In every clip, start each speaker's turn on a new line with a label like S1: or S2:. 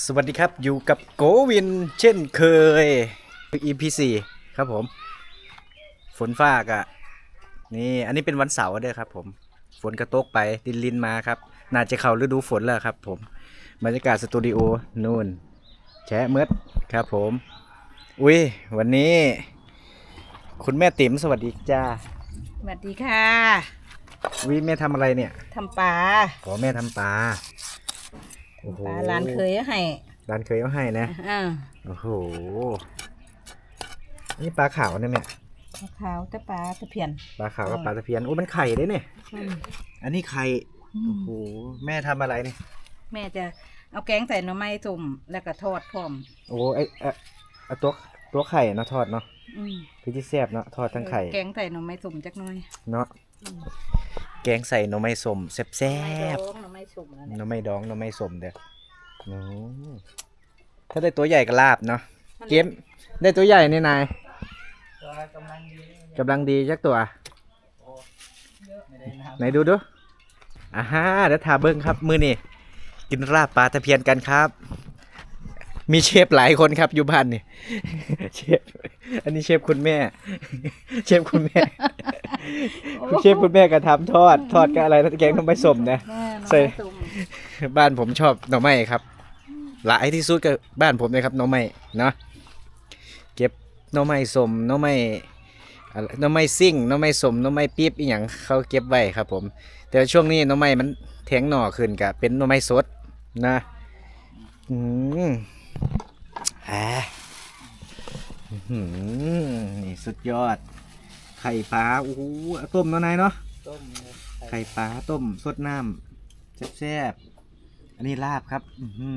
S1: สวัสดีครับอยู่กับโกวินเช่นเคย EP 4 ครับผม ฝนฟ้ากะนี่อันนี้เป็นวันเสาร์เด้อครับ ผม ฝนกระตกไปดินลินมาครับ น่าจะเข้าฤดูฝนแล้วครับ ผมบรรยากาศสตูดิโอนู่นแชะเมดครับผม อุ้ยวันนี้ คุณแม่ติ๋มสวัสดีจ้า
S2: สวัสดีค่ะ
S1: วิแม่ทำอะไรเนี่ย
S2: ทำปลา
S1: ขอแม่ทำปลา โอ้โห
S2: ปลาร้านเคยเอาให้
S1: ร้านเคยเอาให้นะ
S2: อ่า
S1: โอ้โหนี่ปลาขาวเนี่ยแม่
S2: ปลาขาวแต่ปลาตะเพียน
S1: ปลาขาวกับปลาตะเพียนโอ้มันไข่ได้เนี่ย
S2: อืม
S1: อันนี้ไข่โอ้โหแม่ทำอะไรเนี่ย
S2: แม่จะเอาแกงใส่หน่อไม้สุ่มแล้วก็ทอดพร้อม
S1: โอ้ไอเอ่อเอาตัวตัวไข่เนาะทอดเนาะ
S2: อืม
S1: พี่ที่แซ่บเนาะทอดทั้งไข่
S2: แกงใส่หน่อไม้สุ่มจักหน่อย
S1: เนาะ แกงใส่หน่อไม้สมแซ่บแซ่บ
S2: หน่อไม้สุ่มนั่น
S1: ห
S2: แหละ
S1: น่อไม้ดองหน่อไม้สมเด้อโอ้ถ้าได้ตัวใหญ่ก็ลาบเนาะ เกมได้ตัวใหญ่นี่นายกำลังดีจักตัว ไหนดูดูอ่าฮะเดี๋ยวทาเบิ้งครับ มือนี่กินราบปลาตะเพียนกันครับ มีเชฟหลายคนครับอยู่บ้านนี่เชฟอันนี้เชฟคุณแม่ เชฟคุณแม่คุณเชฟคุณแม่ก็ทำทอด ทอดกับอะไรนะแกงน้ำใบสมนะ
S2: แม่หน่อ
S1: ใส่
S2: ไม้สุ่ม
S1: บ้านผมชอบหน่อไม้ครับ หลายที่สุดก็บ้านผมเลยครับหน่อไม้เนาะเก็บหน่อไม้สมหน่อไม้อะไรหน่อไม้ซิ่งหน่อไม้สมหน่อไม้ปี๊บอีหยังเขาเก็บไว้ครับ ผม แต่ช่วงนี้หน่อไม้มันแทงหน่อขึ้นกับเป็นหน่อไม้สดนะ อืม อ่าอื้อหือนี่สุดยอด ไข่ปลาโอ้โหเอาต้มเนาะนายเนาะ
S3: ต้ม
S1: ไข่ปลาต้มสดน้ำแซ่บๆอันนี้ลาบครับอื้อหื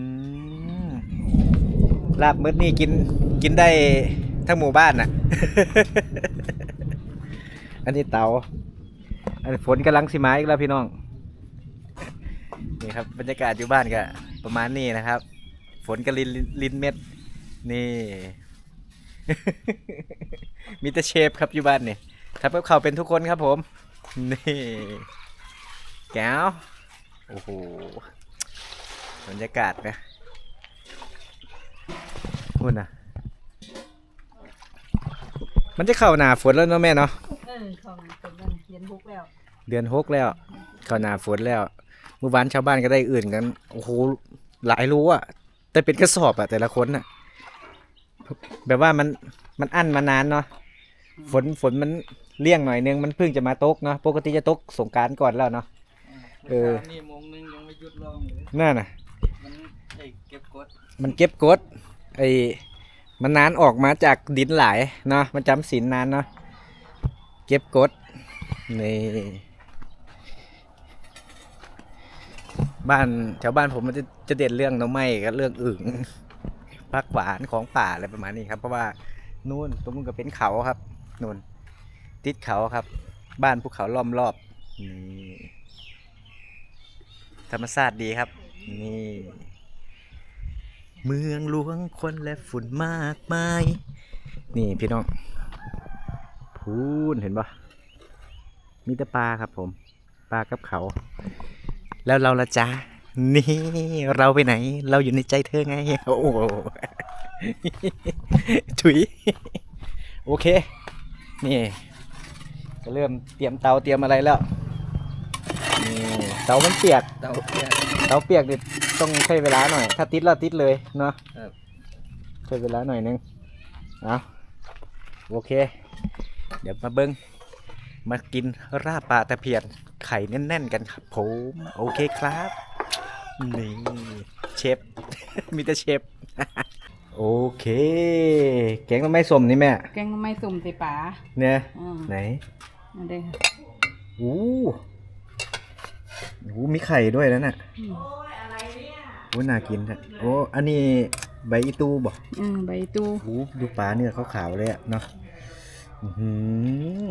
S1: อลาบมื้อนี้กินกินได้ทั้งหมู่บ้านน่ะ อันนี้เตาอันนี้ฝนกำลังสิมาอีกแล้วพี่น้อง นี่ครับบรรยากาศอยู่บ้านก็ประมาณนี้นะครับ ฝนก็ลินลินเม็ด นี่ มีแต่เชฟครับอยู่บ้านนี่ทำกับเขาวเป็นทุกคนครับผม นี่ แก้ว โอ้โห บรรยากาศนะพูดนะมันจะเข้าหนาฝนแล้วเนาะแม่เนาะ
S2: เออเข้ามาเป็นเรื่องเย็นบุกแล้ว
S1: เดือนหกแล้ว เข้าหนาฝนแล้ว เมื่อวานชาวบ้านก็ได้อื่นกัน โอ้โห หลายรู้อะ แต่เป็นกระสอบอะแต่ละคนน่ะแบบว่ามันมันอั้นมานานเนาะฝนฝนมันเลี่ยงหน่อยนึงมันเพิ่งจะมาตกเนาะปกติจะตกสงกรารก่อนแล้วเนาะเออ
S3: นี่โมงนึงยังไม่หยุดร้องเลย
S1: นั่นน่ะ
S3: มันไอ้เก็บกด
S1: มันเก็บกดไอ้มันนานออกมาจากดินหลายเนาะมันจำศีลนานเนาะเก็บกดนี่ บ้านแถวบ้านผมมันจะจะเด่นเรื่องหน้ำไม้กับเรื่องอึ่งผักหวานของป่าอะไรประมาณนี้ครับ เพราะว่านู่นตรงนู้นก็เป็นเขาครับนู่นติดเขาครับ บ้านภูเขาล้อมรอบนี่ธรรมชาติดีครับ นี่ เมืองหลวงคนและฝุ่นมากมาย นี่พี่น้องพูนเห็นปะมีแต่ปลาครับผม ปลากับเขา แล้วเราละจ้านี่เราไปไหน เราอยู่ในใจเธอไง โอ้โหถุย โอเค นี่ก็เริ่มเตรียมเตาเตรียมอะไรแล้วนี่เตามันเปียก
S3: เตาเปียก
S1: เตาเปียกนี่ต้องใช้เวลาหน่อย ถ้าติดแล้วติดเลยเนาะ
S3: ครับ
S1: ใช้เวลาหน่อยนึงเอาโอเค เดี๋ยวมาเบิ้งมากินราบปลาตะเพียน ไข่แน่น ๆ กันครับผมโอเคครับ นี่ เชฟ มีแต่เชฟ โอเค แกงต้นไม้สมนี่แม่
S2: แกงหน่อไม้สุ่มใส่ปลา
S1: เนี่ย
S2: อืม
S1: ไหน
S2: นั่นเด้อ
S1: อู้หูมีไข่ด้วยนั่นน่ะ
S2: อืม
S1: โอ้น่ากินฮะโอ้อันนี้ใบอีตูบ่
S2: อืมใบตู
S1: โอ้ดูปลาเนื้อขาวๆเลยอะเนาะอื้อหือ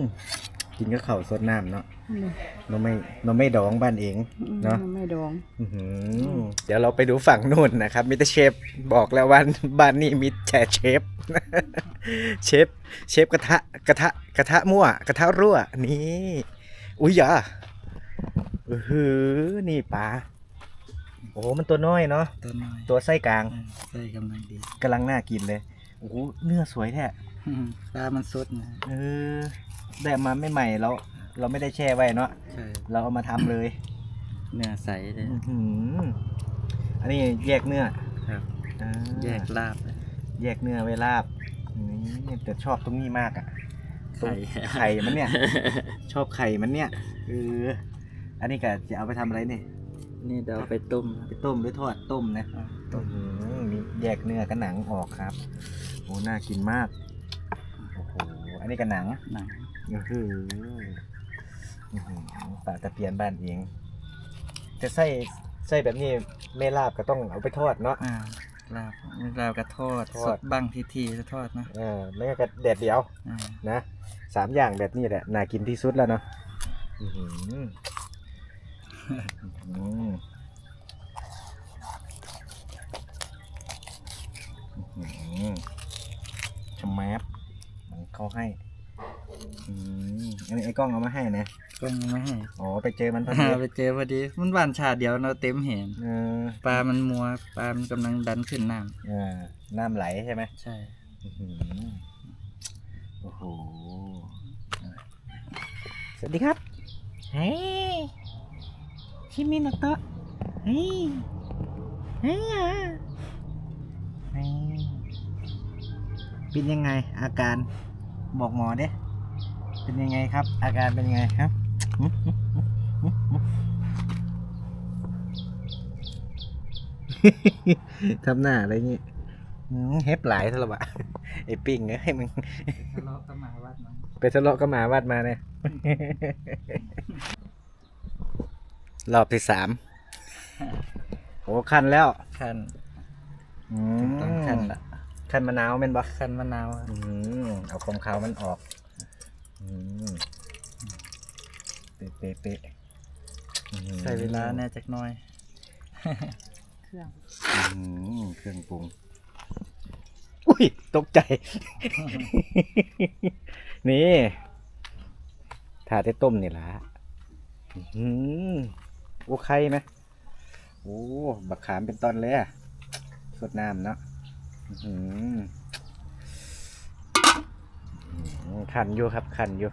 S1: กินก็เข่าวสดน้ำเนาะ
S2: นั่นเด้อ
S1: เราไม่เราไม่ดองบ้านเอง
S2: อืม
S1: เนาะ
S2: หน่อไม้ดอง
S1: อื้อหือเดี๋ยวเราไปดูฝั่งนู่นนะครับมิสเตอร์เชฟบอกแล้วว่าบ้านนี้มีแต่เชฟ เชฟเชฟกระทะกระทะกระทะมั่ว กระทะรั่วนี่อุ้ยอย่าเออหือนี่ปลาโอ้โหมันตัวน้อยเนาะ
S3: ตัวน้อย
S1: ตัวไส้กลาง
S3: เออใส่กำลังดี
S1: กำลังน่ากินเลยโอ้โหเนื้อสวยแท้
S3: ปลามันสดนะ
S1: เออได้มาไม่ใหม่ๆเราเราไม่ได้แช่ไว้เนาะ
S3: ใช่
S1: เราเอามาทำเลย
S3: เนื้อใสเลย
S1: อื้อหืออันนี้แยกเนื้อ
S3: ครับ
S1: อ่า
S3: แยกลาบเลย
S1: แยกเนื้อไว้ลาบนี่แต่ชอบตรงนี้มากอะ
S3: ไข่
S1: ไข่มันเนี่ย ชอบไข่มันเนี่ยเอออันนี้ก็จะเอาไปทำอะไรเนี่ย
S3: นี่เดี๋ยวเอาไปต้ม
S1: ไปต้มหรือทอดต้มนะ
S3: ต้ม
S1: อื้อหือมีแยกเนื้อกับหนังออกครับโอ้น่ากินมากโอ้โห อันนี้กับหนัง
S3: หนัง
S1: อื้อหืออื้อหือปลาตะเพียนบ้านเองจะใส่ใส่แบบนี้ไม่ลาบก็ต้องเอาไปทอดเนาะ
S3: อ่าลาบลาบกระทอด
S1: ทอด
S3: สดบ้างทีทีๆแล้วทอดนะ
S1: เออไม่ก็แดดเดียว
S3: อ่า
S1: นะสามอย่างแบบนี้แหละน่ากินที่สุดแล้วเนาะอื้อหืออื้อหืออื้อหือชะแมบมัน เขาให้อืมอันนี้ไอ้กล้องเอามาให้นะ
S3: ก็ยังไม่ให้
S1: อ๋อไปเจอมันพอดี
S3: ไปเจอพอดี มันหวานชาเดียวเราเต็มเห็น
S1: เออ
S3: ปลามันมัวปลามันกำลังดันขึ้นน้
S1: เออน้ำไหลใช่ไหมำ
S3: ใช่
S1: อื้อหือโอ้โหสวัสดีครับเฮ้ยชิมิโนโตะเฮ้ยเฮ้ยอะเฮ้ยเป็นยังไงอาการ บอกหมอเด้เป็นยังไงครับ อาการเป็นยังไงครับทำหน้าอะไรเงี้ยอืมเฮ็บหลายทะเลาะไอ้ปิ้งเอ้ยมึง
S3: ทะเลาะก็มาวัดมัน
S1: ไปทะเลาะกับหมาวัดมาเนี่ยรอบที่สามโอ้คันแล้ว
S3: คัน
S1: อืม
S3: ต้องคันละ
S1: คันมะนาวแม่นบ่
S3: คันมะนาวอะ
S1: อืม เอาความขาวมันออกอืมเป๊ะเป๊ะเป๊ะอืม
S3: ใช้เวลาแน่จักหน้อย
S2: เครื่อง
S1: อืมเครื่องปรุง อุ้ย ตกใจ นี่ถาได้ต้มนี่ละอืมโอ้ไข่ไหมโอ้ บักขามเป็นตอนเลยอะสดน้ำเนาะอื้อหืออืม ขันอยู่ครับขันอยู่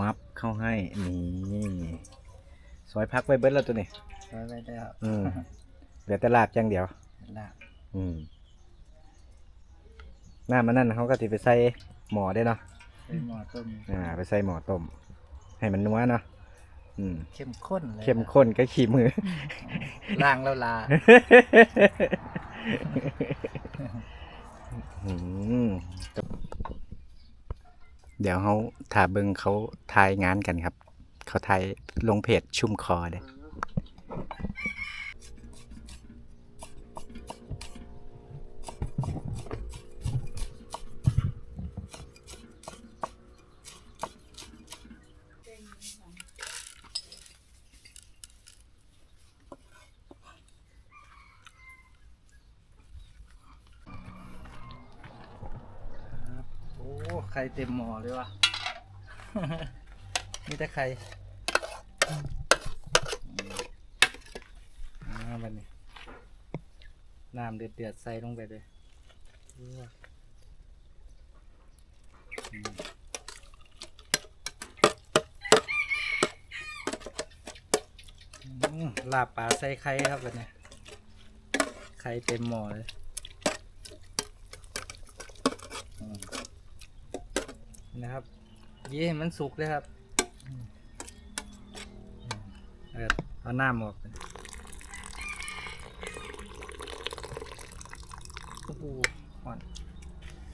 S1: มับเข้าให้นี่ซอยพักไว้เบิดแล้วตัวนี้
S3: ไว้ไว้ได้ครับ
S1: อืมเหลือแต่ลาบอย่างเดียว
S3: ลาบ
S1: อืมหน้ามันนั่นเขาก็จะไปใส่หมอได้เนาะ
S3: ใส่หม้อต้ม
S1: อ่าไปใส่หมอต้มให้มันนัวเนาะ อืม
S3: เข้มข้นเลย
S1: เข้มข้นก็ขี้มือ
S3: ล้างแล้วลา
S1: อืมเดี๋ยวเขาถาเบิงเขาทายงานกันครับ เขาทายลงเพจชุ่มคอเด้
S3: โอ้ ไข่เต็มหม้อเลยวะมีแต่ไข่อ่าบันนี้น้ำเดือดเดือดๆใส่ลงไปเลยลาบปลาใส่ไข่ครับแบันนี้ไข่เต็มหม้อเลย นะครับยี่ให้มันสุกเลยครับอืมเออเอาน้ำออกเลยโอ้โหอ่อน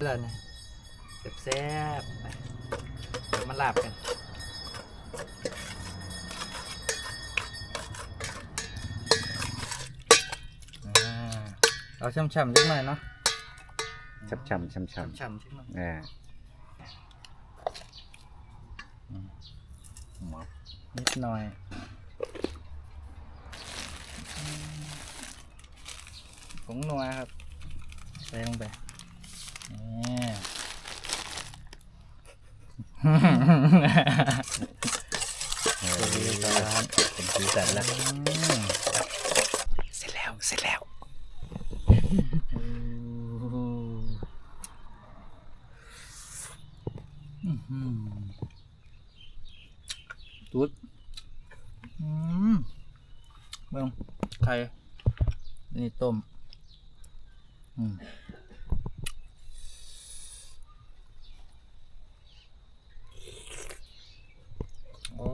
S3: แล้วนะแซ่บๆไปเดี๋ยวมาลาบกันอ่าเอาช่ำๆสักหน่อยเนาะ
S1: ช้ำช้ำช้ำช้ำ
S3: ช่ำๆสักหน่อย
S1: อ่า
S3: นิดหน่อย ผงนัวครับ ใส่ลงไปนี่
S1: เป็นสีสันแล้วเสร็จแล้ว เสร็จแล้ว
S3: ตุ๊ดอืมเบิ่งไข่ นี่ต้ม อืมโอ้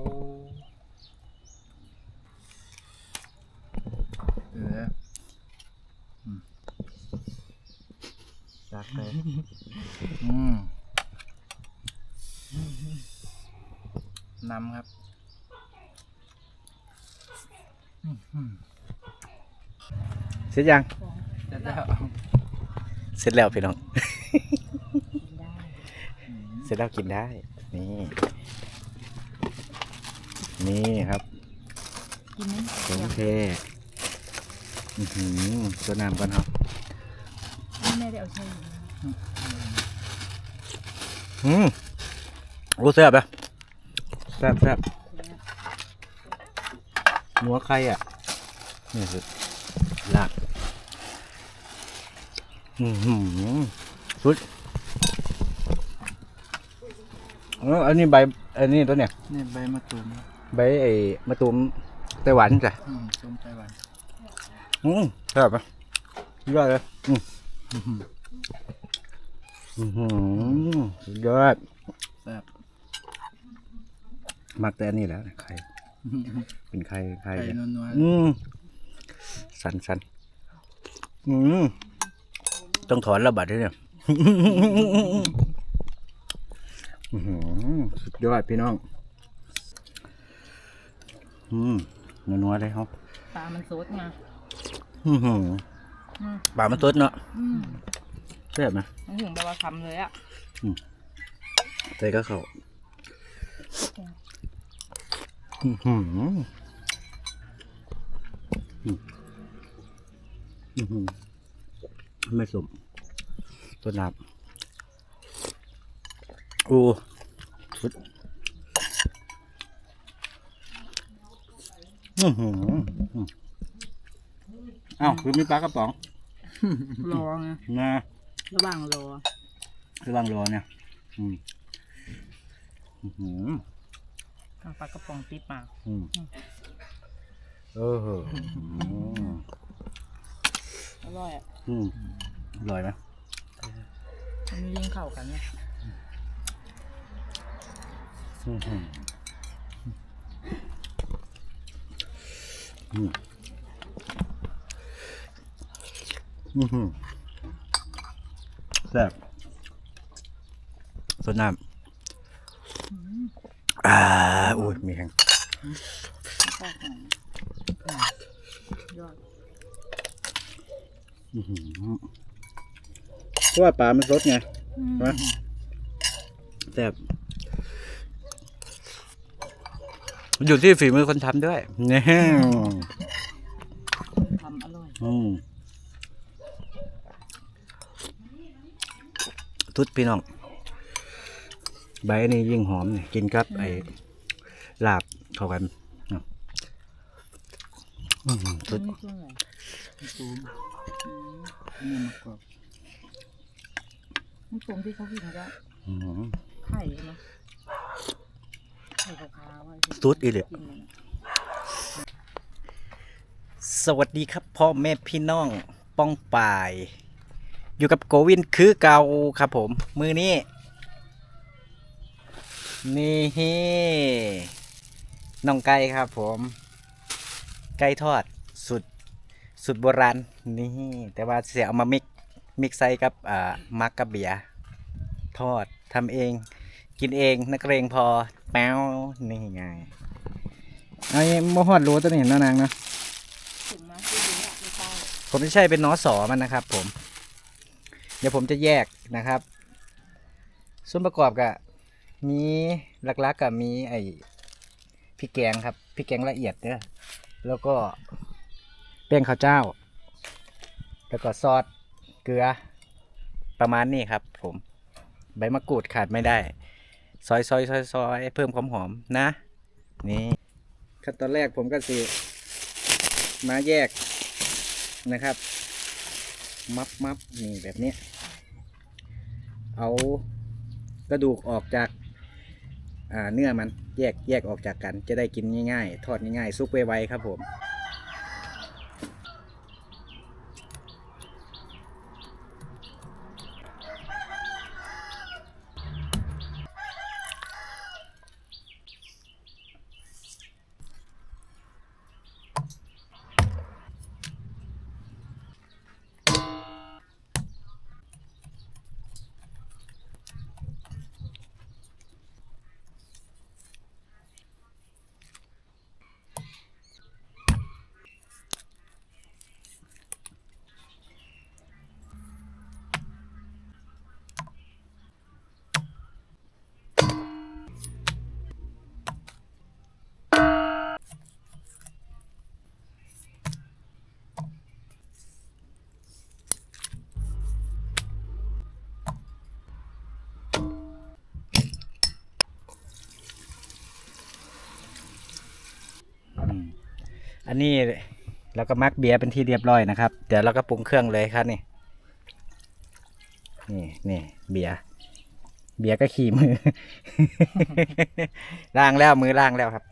S3: เอออืมจัดเลยอืมนำครับ
S1: เสร็จยัง
S3: เสร็จแล้ว
S1: เสร็จแล้วพี่น้อง เสร็จแล้วกินได้ นี่ นี่ครับ
S2: กินไหม
S1: โอเคอือหือตัวน้ำก่อนครับ
S2: แม่ได้เอาใช่
S1: อืมโอ้แซ่บอะแซ่บแซ่บหัวไข่อะนี่คือ ลากอือหือสุดเอออันนี้ใบ อันนี้ตัวเนี่ย
S3: นี่ใบมะตูม
S1: ใบไอ้มะตูมไต้หวันจ้ะ
S3: อืมส้มไต้หวัน
S1: อืมแซ่บปะยอดเลย อืมอือหือสุดยอด
S3: แซ่บ
S1: มักแต่อันนี้แหล้วไข่เป็นไข่ไข่
S3: ไข่นัว
S1: อืม สันสันอืมต้องถอนระบาดด้วยเนี่ยอื้อหือสุดยอดพี่น้อง อืมนัวๆเลยครับ
S2: ปลามันสดไง
S1: อื้อหือ
S2: อืม
S1: ปลามันสดเนาะ
S2: อืม
S1: แซ่บไหม
S2: มันถึงแบบว่าคำเลยอะ
S1: ใส่ก็เข้าอื้อหืออืมอื้อหือ ไม่สมตัวน้ำโอ้สุดอือหืออืมอ้าวคือมีปลากระป๋อง
S2: รอไง
S1: นะ
S2: ระหว่างรอ
S1: ระวังรอเนี่ยอืมอื้อหือ
S2: เอาปลากระป๋องติดมา
S1: อืมเอออืม
S2: อ ร่อยอะ
S1: อืมอร่อยไหม
S2: มันยิ่งเข้ากันเนี่ย
S1: อืมอืมอืมอืมอืมแซ่บสดน้ำอ่าอุ้ยมีแห้ง
S2: ชอบของยอด
S1: อื้อหือ เพราะว่าปลามันสดไง
S2: อืม
S1: ใช่ไหมแซ่บอยู่ที่ฝีมือคนทำด้วยเนี่ย
S2: ทำอร่อย
S1: อืมทุดพี่น้อง ใบนี้ยิ่งหอมเนี่ยกินกับ ไอ้ลาบเข้ากันเนาะอื้อหือทุด
S2: นี่ช่วงไหน
S3: มะตูมนี่มะกอก
S2: น้ำส้มที่เขากินก็
S1: อื้อหือ
S2: ไข่เนาะไข่ขาวๆอะ
S1: สุดอีหลี
S2: กินเลย
S1: สวัสดีครับพ่อแม่พี่น้องป้องป่าย อยู่กับโกวินคือเก่าครับผม มือนี้นี่น้องไก่ครับผม ไก่ทอดสุด สุดโบราณนี่แต่ว่าเสียเอามามิกมิกใส่กับอ่ามักกับเบียทอดทำเอง กินเองนักเรงพอแป้วนี่ไงไอ้โมฮอดรู้ตัวนี้เห็นนางนะ
S2: ถึงมาที่ดีอะไม่ใช่
S1: ผมจะใช่เป็นนอสอมันนะครับผม เดี๋ยวผมจะแยกนะครับ ส่วนประกอบกับมีหลักๆกับมีไอ้พริกแกงครับพริกแกงละเอียดเด้อแล้วก็ ป้งข้าวเจ้า แล้วก็ซอสเกลือประมาณนี้ครับ ผม ใบมะกรูดขาดไม่ได้ ซอยซอยซอยซอยเพิ่มความหอมนะ นี่ขั้นตอนแรกผมก็สิมาแยกนะครับ มับมับนี่แบบนี้ เอากระดูกออกจากเนื้อมันแยกแยกออกจากกัน จะได้กินง่ายๆ ทอดง่ายๆซุกไวๆครับผม อันนี้เราก็มักเบียร์เป็นที่เรียบร้อยนะครับ เดี๋ยวเราก็ปรุงเครื่องเลยครับนี่ นี่นี่เบียร์ เบียร์ก็ขี่มือล้างแล้วมือล้างแล้วครับ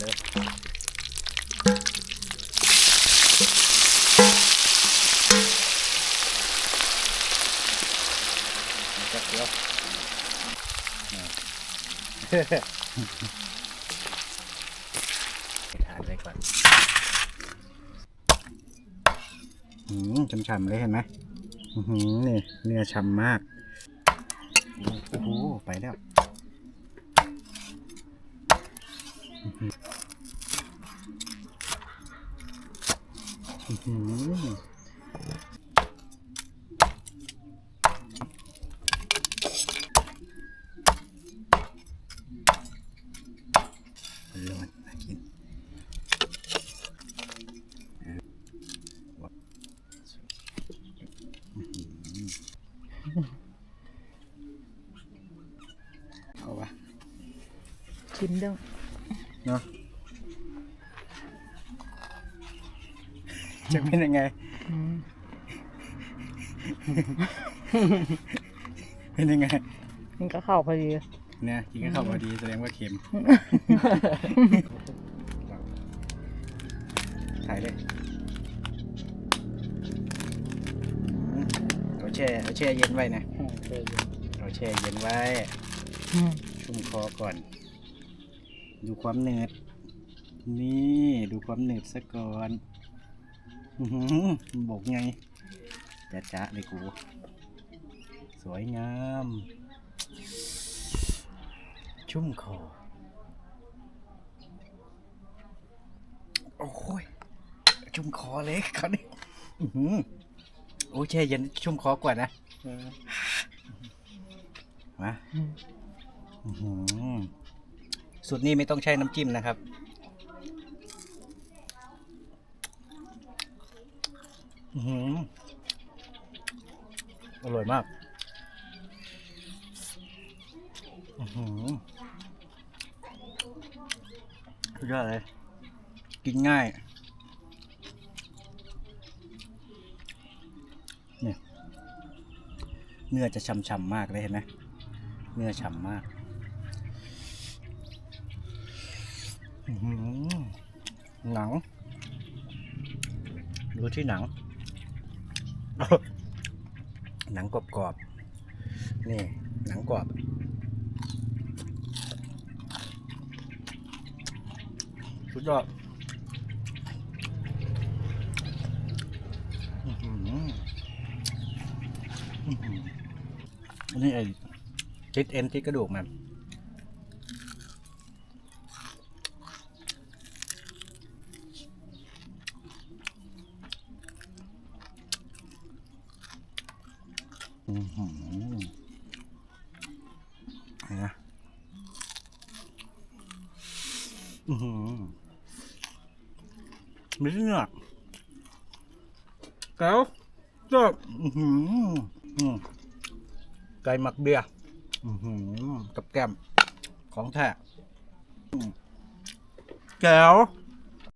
S1: เลยจับเดียวทานไปก่อนอืมฉ่ำๆเลยเห็นไหมอือหือนี่เนื้อฉ่ำมาก โอ้โห ไปแล้วอื้อหืออื้อหือร้อนน่ากิน เอาวะ
S2: ชิมเด้ง
S1: เนาะจะเป็นยังไง
S2: อืม
S1: เป็นยังไง
S2: มันก็เข้าพอดี
S1: เนี่ยกินก็เข้าพอดีแสดงว่าเค็มถ่ายเลยเอาแช่เอาแช่เย็นไว้นะ
S3: อืมเคยอยู่
S1: เอาแช่เย็นไว้
S2: อืม
S1: ชุ่มคอก่อน ดูความหนืดนี่ดูความหนืดซะก่อนอื้อหือบอกไงจะจะเลยกู สวยงาม ชุ่มคอโอ้ยชุ่มคอเลยคราวนี้อื้อหือโอ้ยแช่เย็นชุ่มคอก่อนนะ
S3: เออ
S1: มา
S2: อืม
S1: อื้อหือ สูตรนี้ไม่ต้องใช้น้ำจิ้มนะครับ อร่อยมากอือหือสุดยอดเลย กินง่าย เนี่ย เนื้อจะช่ำๆมากเลยเห็นไหมเนื้อฉ่ำมาก อื้อหือ หนัง ดูที่หนัง หนังกรอบๆ นี่ หนังกรอบ สุดยอดอื้อหืออื้อหืออันนี้ไอ้ติดเอ็นติดกระดูกมัน อือหือเห็นไหมอือหือไม่ใช่เนื้อแก้วก็อือหืออืมไก่หมักเบียร์อือหือกับแก้มของแท้อืมแก้ว